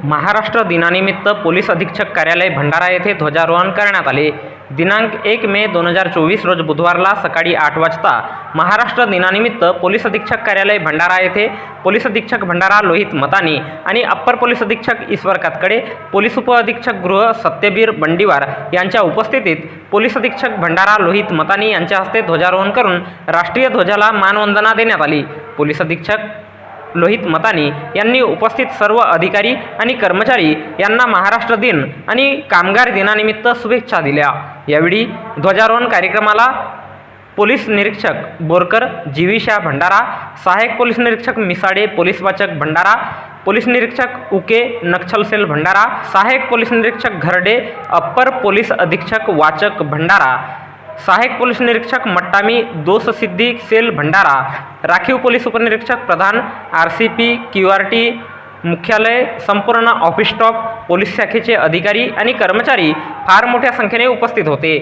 महाराष्ट्र दिनानिमित्त पोलीस अधीक्षक कार्यालय भंडारा येथे ध्वजारोहण करण्यात आले. दिनांक एक मे दोन हजार चोवीस रोज बुधवारला सकाळी आठ वाजता महाराष्ट्र दिनानिमित्त पोलीस अधीक्षक कार्यालय भंडारा येथे पोलीस अधीक्षक भंडारा लोहित मतानी आणि अप्पर पोलीस अधीक्षक ईश्वर कातकडे पोलीस उपअधीक्षक गृह सत्यबीर बंडीवार यांच्या उपस्थितीत पोलीस अधीक्षक भंडारा लोहित मतानी यांच्या हस्ते ध्वजारोहण करून राष्ट्रीय ध्वजाला मानवंदना देण्यात आली. पोलीस अधीक्षक लोहित मतानी यांनी उपस्थित सर्व अधिकारी आणि कर्मचारी यांना महाराष्ट्र दिन आणि कामगार दिनानिमित्त शुभेच्छा दिल्या. यावेळी ध्वजारोहण कार्यक्रमाला पोलीस निरीक्षक बोरकर जीविशा भंडारा सहाय्यक पोलीस निरीक्षक मिसाडे पोलीस वाचक भंडारा पोलीस निरीक्षक उके नक्षल सेल भंडारा सहाय्यक पोलीस निरीक्षक घरडे अप्पर पोलीस अधीक्षक वाचक भंडारा सहायक पोलीस निरीक्षक मट्टामी दोष सिद्धी सेल भंडारा राखीव पोलीस उपनिरीक्षक प्रधान R C P Q R T मुख्यालय संपूर्ण ऑफिस स्टॉप पोलीस शाखेचे अधिकारी आणि कर्मचारी फार मोठ्या संख्येने उपस्थित होते.